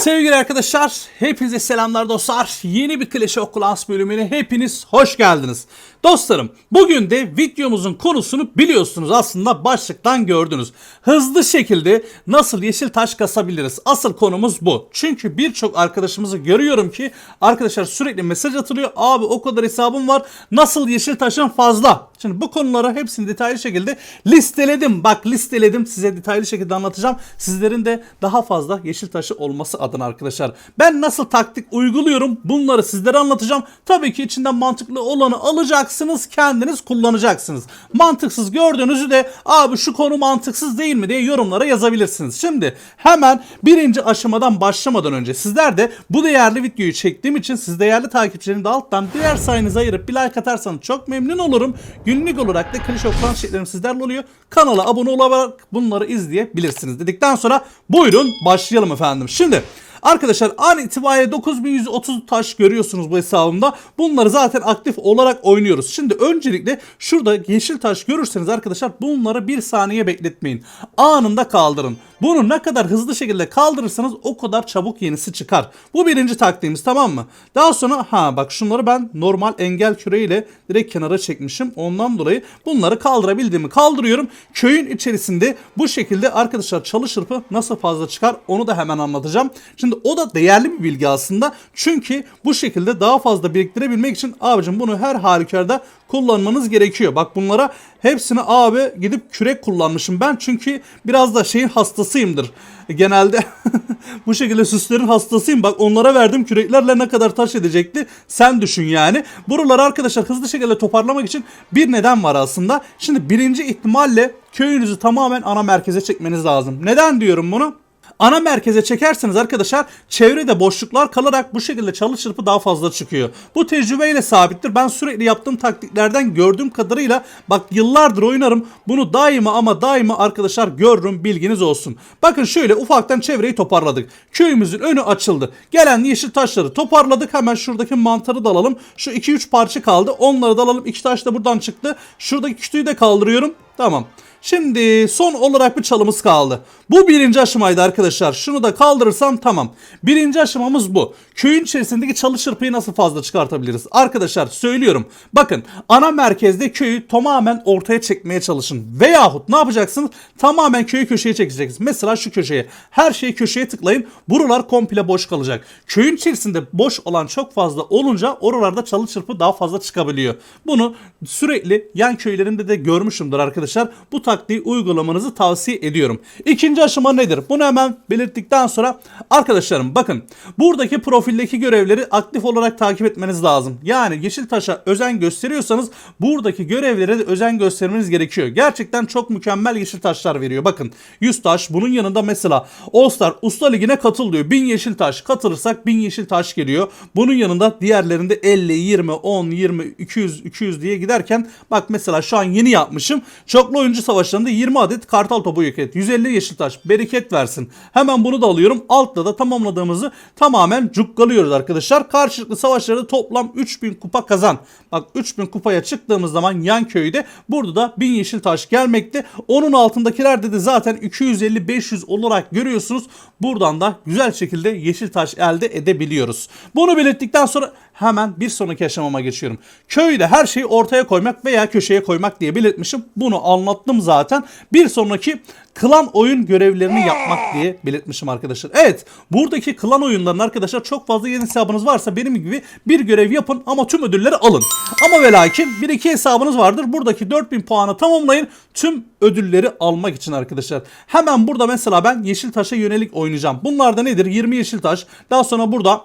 Sevgili arkadaşlar, hepinize selamlar dostlar. Yeni bir Clash of Clans bölümüne hepiniz hoş geldiniz. Dostlarım, bugün de videomuzun konusunu biliyorsunuz aslında başlıktan gördünüz. Hızlı şekilde nasıl yeşil taş kasabiliriz? Asıl konumuz bu. Çünkü birçok arkadaşımızı görüyorum ki arkadaşlar sürekli mesaj atılıyor. Abi o kadar hesabım var. Nasıl yeşil taşın fazla? Şimdi bu konuları hepsini detaylı şekilde listeledim. Bak listeledim. Size detaylı şekilde anlatacağım. Sizlerin de daha fazla yeşil taşı olması adına arkadaşlar. Ben nasıl taktik uyguluyorum bunları sizlere anlatacağım. Tabii ki içinden mantıklı olanı alacaksınız. Kendiniz kullanacaksınız. Mantıksız gördüğünüzü de abi şu konu mantıksız değil mi diye yorumlara yazabilirsiniz. Şimdi hemen birinci aşamadan başlamadan önce sizler de bu değerli videoyu çektiğim için siz değerli takipçilerim de alttan birer sayınızı ayırıp bir like atarsanız çok memnun olurum. Günlük olarak da Clash of Clans şeklerim sizlerle oluyor. Kanala abone olarak bunları izleyebilirsiniz dedikten sonra buyurun başlayalım efendim. Şimdi Arkadaşlar an itibariyle 9130 taş görüyorsunuz bu hesabımda. Bunları zaten aktif olarak oynuyoruz. Şimdi öncelikle şurada yeşil taş görürseniz arkadaşlar bunları bir saniye bekletmeyin. Anında kaldırın. Bunu ne kadar hızlı şekilde kaldırırsanız o kadar çabuk yenisi çıkar. Bu birinci taktiğimiz tamam mı? Daha sonra ha bak şunları ben normal engel küreyle direkt kenara çekmişim. Ondan dolayı bunları kaldırabildiğimi kaldırıyorum. Köyün içerisinde bu şekilde arkadaşlar çalı nasıl fazla çıkar onu da hemen anlatacağım. Şimdi o da değerli bir bilgi aslında. Çünkü bu şekilde daha fazla biriktirebilmek için abicim bunu her halükarda kullanmanız gerekiyor. Bak bunlara hepsini abi gidip kürek kullanmışım ben. Çünkü biraz da şeyin hastasıyımdır. Genelde bu şekilde süslerin hastasıyım. Bak onlara verdim küreklerle ne kadar taş edecekti. Sen düşün yani. Buraları arkadaşlar hızlı şekilde toparlamak için bir neden var aslında. Şimdi birinci ihtimalle köyünüzü tamamen ana merkeze çekmeniz lazım. Neden diyorum bunu? Ana merkeze çekerseniz arkadaşlar çevrede boşluklar kalarak bu şekilde çalı çırpı daha fazla çıkıyor. Bu tecrübeyle sabittir. Ben sürekli yaptığım taktiklerden gördüğüm kadarıyla bak yıllardır oynarım. Bunu daima ama daima arkadaşlar görürüm bilginiz olsun. Bakın şöyle ufaktan çevreyi toparladık. Köyümüzün önü açıldı. Gelen yeşil taşları toparladık. Hemen şuradaki mantarı da alalım. Şu 2-3 parça kaldı. Onları da alalım. İki taş da buradan çıktı. Şuradaki kütüğü de kaldırıyorum. Tamam. Şimdi son olarak bir çalımız kaldı. Bu birinci aşamaydı arkadaşlar. Şunu da kaldırırsam tamam. Birinci aşamamız bu. Köyün içerisindeki çalı çırpıyı nasıl fazla çıkartabiliriz? Arkadaşlar söylüyorum. Bakın ana merkezde köyü tamamen ortaya çekmeye çalışın. Veyahut ne yapacaksınız? Tamamen köyü köşeye çekeceksiniz. Mesela şu köşeye. Her şeyi köşeye tıklayın. Buralar komple boş kalacak. Köyün içerisinde boş olan çok fazla olunca oralarda çalı çırpı daha fazla çıkabiliyor. Bunu sürekli yan köylerinde de görmüşümdür arkadaşlar. Bu taktiği uygulamanızı tavsiye ediyorum. İkinci aşama nedir? Bunu hemen belirttikten sonra arkadaşlarım bakın buradaki profildeki görevleri aktif olarak takip etmeniz lazım. Yani yeşil taşa özen gösteriyorsanız buradaki görevlere de özen göstermeniz gerekiyor. Gerçekten çok mükemmel yeşil taşlar veriyor. Bakın 100 taş bunun yanında mesela All Star Usta Ligi'ne katıl diyor. 1000 yeşil taş katılırsak 1000 yeşil taş geliyor. Bunun yanında diğerlerinde 50, 20, 10, 20, 200, 200 diye giderken bak mesela şu an yeni yapmışım. Çoklu oyuncu savaşlarında 20 adet kartal topu yok et. 150 yeşil taş bereket versin. Hemen bunu da alıyorum. Altta da tamamladığımızı tamamen cukkalıyoruz arkadaşlar. Karşılıklı savaşlarda toplam 3000 kupa kazan. Bak 3000 kupaya çıktığımız zaman yan köyde burada da 1000 yeşil taş gelmekte. Onun altındakilerde de zaten 250-500 olarak görüyorsunuz. Buradan da güzel şekilde yeşil taş elde edebiliyoruz. Bunu belirttikten sonra hemen bir sonraki aşamama geçiyorum. Köyde her şeyi ortaya koymak veya köşeye koymak diye belirtmişim. Bunu anlattım zaten. Bir sonraki klan oyun görevlerini yapmak diye belirtmişim arkadaşlar. Evet buradaki klan oyunlarının arkadaşlar çok fazla yeni hesabınız varsa benim gibi bir görev yapın ama tüm ödülleri alın. Ama ve lakin bir iki hesabınız vardır. Buradaki 4000 puanı tamamlayın. Tüm ödülleri almak için arkadaşlar. Hemen burada mesela ben yeşil taşa yönelik oynayacağım. Bunlar da nedir? 20 yeşil taş. Daha sonra burada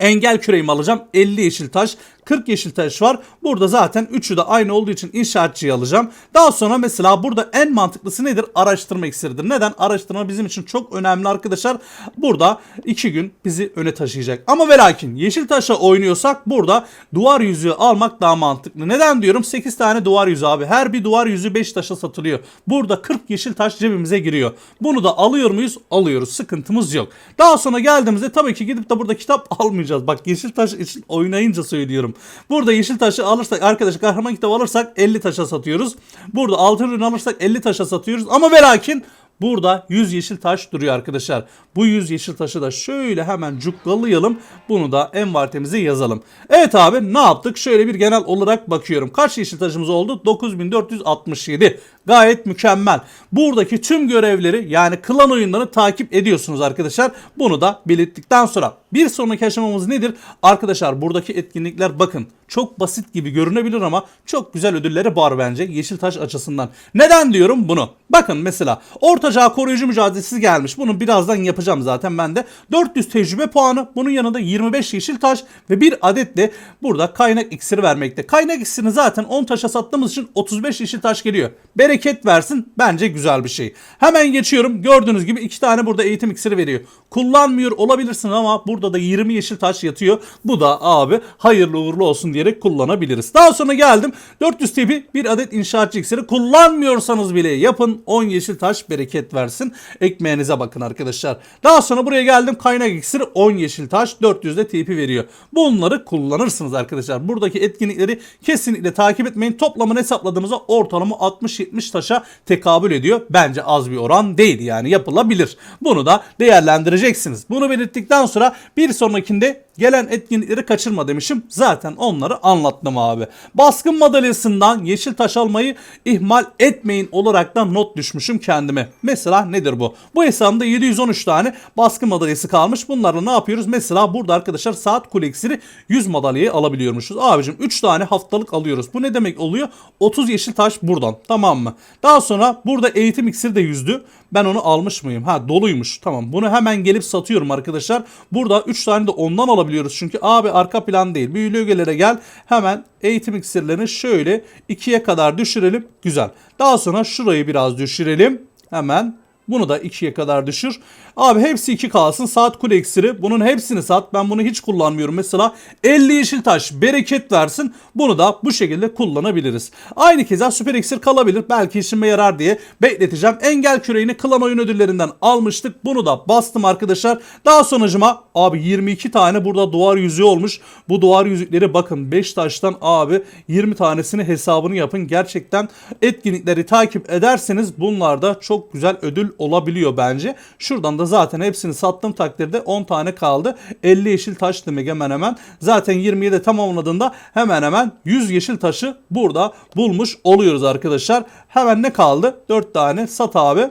engel küreğimi alacağım. 50 yeşil taş. 40 yeşil taş var. Burada zaten üçü de aynı olduğu için inşaatçıyı alacağım. Daha sonra mesela burada en mantıklısı nedir? Araştırma iksiridir. Neden? Araştırma bizim için çok önemli arkadaşlar. Burada 2 gün bizi öne taşıyacak. Ama ve lakin yeşil taşa oynuyorsak burada duvar yüzüğü almak daha mantıklı. Neden diyorum? 8 tane duvar yüzüğü abi. Her bir duvar yüzüğü 5 taşa satılıyor. Burada 40 yeşil taş cebimize giriyor. Bunu da alıyor muyuz? Alıyoruz. Sıkıntımız yok. Daha sonra geldiğimizde tabii ki gidip de burada kitap almayacağız. Bak yeşil taş için oynayınca söylüyorum. Burada yeşil taşı alırsak arkadaşlar kahraman kitabı alırsak 50 taşa satıyoruz. Burada altın ürün alırsak 50 taşa satıyoruz. Ama ve lakin Burada 100 yeşil taş duruyor arkadaşlar. Bu 100 yeşil taşı da şöyle hemen cukkalayalım. Bunu da envanterimize yazalım. Evet abi ne yaptık? Şöyle bir genel olarak bakıyorum. Kaç yeşil taşımız oldu? 9467. Gayet mükemmel. Buradaki tüm görevleri yani klan oyunlarını takip ediyorsunuz arkadaşlar. Bunu da belirttikten sonra bir sonraki aşamamız nedir? Arkadaşlar buradaki etkinlikler bakın çok basit gibi görünebilir ama çok güzel ödülleri var bence Yeşiltaş açısından. Neden diyorum bunu? Bakın mesela Ortaçağ koruyucu mücadelesi gelmiş. Bunu birazdan yapacağım zaten ben de. 400 tecrübe puanı. Bunun yanında 25 yeşil taş ve bir adet de burada kaynak iksiri vermekte. Kaynak iksirini zaten 10 taşa sattığımız için 35 yeşil taş geliyor. Bereket versin. Bence güzel bir şey. Hemen geçiyorum. Gördüğünüz gibi iki tane burada eğitim iksiri veriyor. Kullanmıyor olabilirsin ama burada da 20 yeşil taş yatıyor. Bu da abi hayırlı uğurlu olsun diyerek kullanabiliriz. Daha sonra geldim. 400 tipi bir adet inşaatçı iksiri kullanmıyorsanız bile yapın. 10 yeşil taş bereket versin. Ekmeğinize bakın arkadaşlar. Daha sonra buraya geldim. Kaynak iksiri 10 yeşil taş 400 de tipi veriyor. Bunları kullanırsınız arkadaşlar. Buradaki etkinlikleri kesinlikle takip etmeyin. Toplamını hesapladığımızda ortalama 60-70 taşa tekabül ediyor. Bence az bir oran değil yani yapılabilir. Bunu da değerlendireceksiniz. Bunu belirttikten sonra bir sonrakinde gelen etkinlikleri kaçırma demişim. Zaten onları anlattım abi. Baskın madalyasından yeşil taş almayı ihmal etmeyin olarak da not düşmüşüm kendime. Mesela nedir bu? Bu hesabımda 713 tane baskın madalyası kalmış. Bunlarla ne yapıyoruz? Mesela burada arkadaşlar saat kule iksiri 100 madalyayı alabiliyormuşuz. Abicim 3 tane haftalık alıyoruz. Bu ne demek oluyor? 30 yeşil taş buradan. Tamam mı? Daha sonra burada eğitim iksiri de yüzdü. Ben onu almış mıyım? Ha doluymuş. Tamam. Bunu hemen gelip satıyorum arkadaşlar. Burada 3 tane de ondan alabiliyoruz. Çünkü abi arka plan değil. Büyülü ögelere gel. Hemen eğitim iksirlerini şöyle 2'ye kadar düşürelim. Güzel. Daha sonra şurayı biraz düşürelim. Hemen bunu da 2'ye kadar düşür. Abi hepsi 2 kalsın. Saat kule iksiri. Bunun hepsini sat. Ben bunu hiç kullanmıyorum. Mesela 50 yeşil taş bereket versin. Bunu da bu şekilde kullanabiliriz. Aynı keza süper iksir kalabilir. Belki işime yarar diye bekleteceğim. Engel küreğini klan oyun ödüllerinden almıştık. Bunu da bastım arkadaşlar. Daha sonucuma abi 22 tane burada duvar yüzüğü olmuş. Bu duvar yüzükleri bakın 5 taştan abi 20 tanesini hesabını yapın. Gerçekten etkinlikleri takip ederseniz bunlarda çok güzel ödül olabiliyor bence. Şuradan da zaten hepsini sattığım takdirde 10 tane kaldı. 50 yeşil taş demek hemen hemen. Zaten 20'yi de tamamladığında hemen hemen 100 yeşil taşı burada bulmuş oluyoruz arkadaşlar. Hemen ne kaldı? 4 tane sat abi.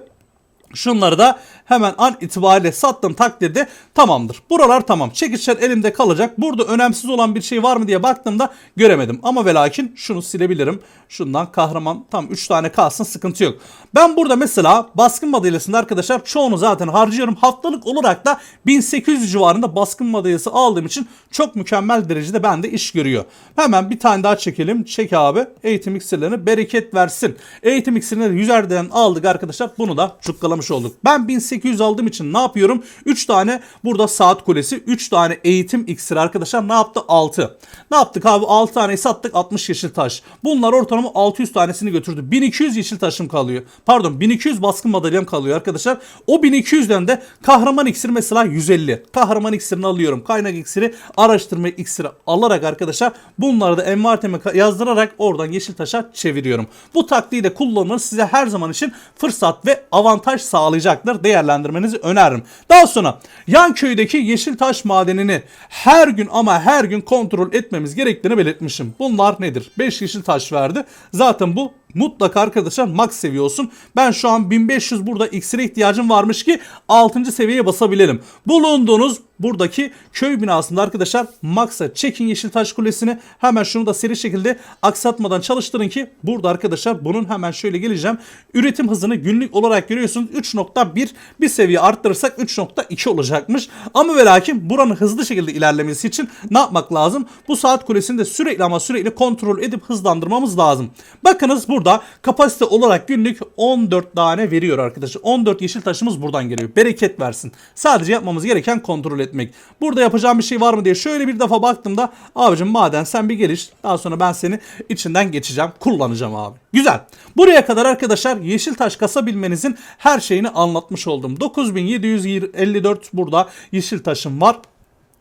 Şunları da hemen an itibariyle sattığım takdirde tamamdır. Buralar tamam. Çekiçler elimde kalacak. Burada önemsiz olan bir şey var mı diye baktığımda göremedim. Ama ve lakin şunu silebilirim. Şundan kahraman tam 3 tane kalsın sıkıntı yok. Ben burada mesela baskın madalyasında arkadaşlar çoğunu zaten harcıyorum. Haftalık olarak da 1800 civarında baskın madalyası aldığım için çok mükemmel derecede bende iş görüyor. Hemen bir tane daha çekelim. Çek abi. Eğitim iksirlerini bereket versin. Eğitim iksirini de yüzerden aldık arkadaşlar. Bunu da cukkalamış olduk. Ben 1800 aldığım için ne yapıyorum? 3 tane burada saat kulesi. 3 tane eğitim iksiri arkadaşlar ne yaptı? 6. Ne yaptık abi? 6 taneyi sattık 60 yeşil taş. Bunlar ortalama 600 tanesini götürdü. 1200 yeşil taşım kalıyor. Pardon 1200 baskın madalyam kalıyor arkadaşlar. O 1200'den de kahraman iksiri mesela 150. Kahraman iksirini alıyorum. Kaynak iksiri, araştırma iksiri alarak arkadaşlar bunları da envarteme yazdırarak oradan yeşil taşa çeviriyorum. Bu taktiği de kullanmanız size her zaman için fırsat ve avantaj sağlayacaktır. Değerlendirmenizi öneririm. Daha sonra yan köydeki yeşil taş madenini her gün ama her gün kontrol etmemiz gerektiğini belirtmişim. Bunlar nedir? 5 yeşil taş verdi. Zaten bu mutlaka arkadaşlar max seviye olsun. Ben şu an 1500 burada iksire ihtiyacım varmış ki 6. seviyeye basabilelim. Bulunduğunuz buradaki köy binasında arkadaşlar max'a çekin yeşil taş kulesini. Hemen şunu da seri şekilde aksatmadan çalıştırın ki burada arkadaşlar bunun hemen şöyle geleceğim. Üretim hızını günlük olarak görüyorsunuz 3.1 bir seviye arttırırsak 3.2 olacakmış. Ama ve lakin buranın hızlı şekilde ilerlemesi için ne yapmak lazım? Bu saat kulesini de sürekli ama sürekli kontrol edip hızlandırmamız lazım. Bakınız burada kapasite olarak günlük 14 tane veriyor arkadaşlar. 14 yeşil taşımız buradan geliyor. Bereket versin. Sadece yapmamız gereken kontrol etmek. Burada yapacağım bir şey var mı diye şöyle bir defa baktığımda abicim maden sen bir geliş. Daha sonra ben seni içinden geçeceğim. Kullanacağım abi. Güzel. Buraya kadar arkadaşlar yeşil taş kasabilmenizin her şeyini anlatmış oldum. 9754 burada yeşil taşım var.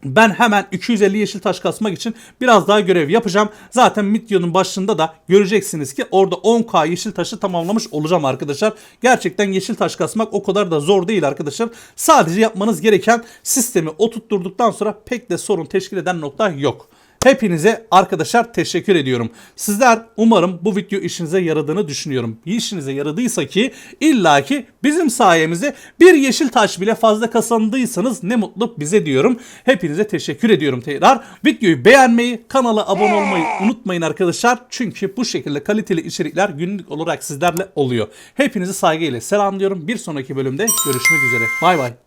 Ben hemen 250 yeşil taş kasmak için biraz daha görev yapacağım. Zaten videonun başında da göreceksiniz ki orada 10k yeşil taşı tamamlamış olacağım arkadaşlar. Gerçekten yeşil taş kasmak o kadar da zor değil arkadaşlar. Sadece yapmanız gereken sistemi oturtturduktan sonra pek de sorun teşkil eden nokta yok. Hepinize arkadaşlar teşekkür ediyorum. Sizler umarım bu video işinize yaradığını düşünüyorum. İşinize yaradıysa ki illaki bizim sayemizde bir yeşil taş bile fazla kazandıysanız ne mutlu bize diyorum. Hepinize teşekkür ediyorum tekrar. Videoyu beğenmeyi, kanala abone olmayı unutmayın arkadaşlar. Çünkü bu şekilde kaliteli içerikler günlük olarak sizlerle oluyor. Hepinizi saygıyla selamlıyorum. Bir sonraki bölümde görüşmek üzere. Bay bay.